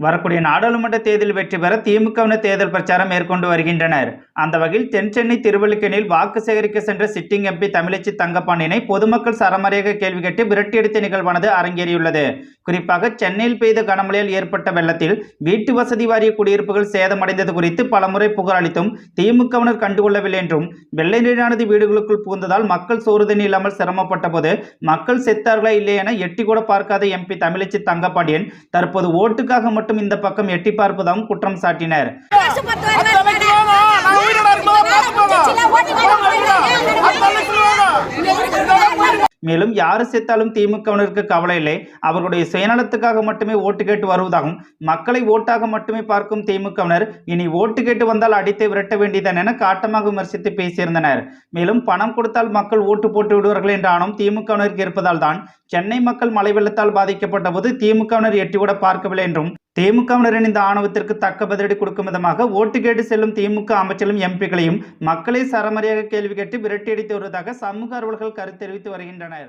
வரக்கூடிய நாடாளுமன்ற தேர்தலில் வெற்றி பெற திமுகவினர் தேர்தல் பிரச்சாரம் மேற்கொண்டு வருகின்றனர். அந்த வகையில் தென் சென்னை திருவள்ளுக்கெனில் வாக்கு சேகரிக்க சென்ற சிட்டிங் எம்பி தமிழச்சி தங்கப்பாண்டியனை பொதுமக்கள் சரமாரியாக கேள்வி கேட்டு விரட்டியடித்த நிகழ்வானது அரங்கேறியுள்ளது. குறிப்பாக சென்னையில் பெய்த கனமழையால் ஏற்பட்ட வெள்ளத்தில் வீட்டு வசதி வாரிய குடியிருப்புகள் சேதமடைந்தது குறித்து பலமுறை புகார் அளித்தும் திமுகவினர் கண்டுகொள்ளவில்லை என்றும் வெள்ளை நீரானது வீடுகளுக்குள் புகுந்ததால் மக்கள் சோறுதணி இல்லாமல் சிரமப்பட்ட போது மக்கள் செத்தார்களா இல்லை என எட்டி கூட பார்க்காத எம்பி தமிழச்சி தங்கப்பாண்டியன் தற்போது ஓட்டுக்காக மட்டும் மட்டும் இந்த பக்கம் எட்டி பார்ப்பதாகவும் குற்றம் சாட்டினர். மேலும் யாரு செத்தாலும் திமுகவினருக்கு கவலை இல்லை. அவர்களுடைய சுயநலத்துக்காக மட்டுமே ஓட்டு கேட்டு வருவதாகவும் மக்களை ஓட்டாக மட்டுமே பார்க்கும் திமுகவினர் இனி ஓட்டு கேட்டு வந்தால் அடித்து விரட்ட வேண்டியதான் என காட்டமாக விமர்சித்து பேசியிருந்தனர். மேலும் பணம் கொடுத்தால் மக்கள் ஓட்டு போட்டு விடுவார்கள் என்ற ஆணம் திமுகவினருக்கு இருப்பதால் தான் சென்னை மக்கள் மழை வெள்ளத்தால் பாதிக்கப்பட்ட போது திமுகவினர் எட்டிவிட பார்க்கவில்லை என்றும் திமுகவினரின் இந்த ஆணவத்திற்கு தக்க பதிலடி கொடுக்கும் விதமாக ஓட்டு கேட்டு செல்லும் திமுக அமைச்சரும் எம்பிக்களையும் மக்களை சரமரியாக கேள்வி கேட்டு விரட்டியடித்து வருவதாக சமூக அலுவலர்கள் கருத்து தெரிவித்து வருகின்றனர்.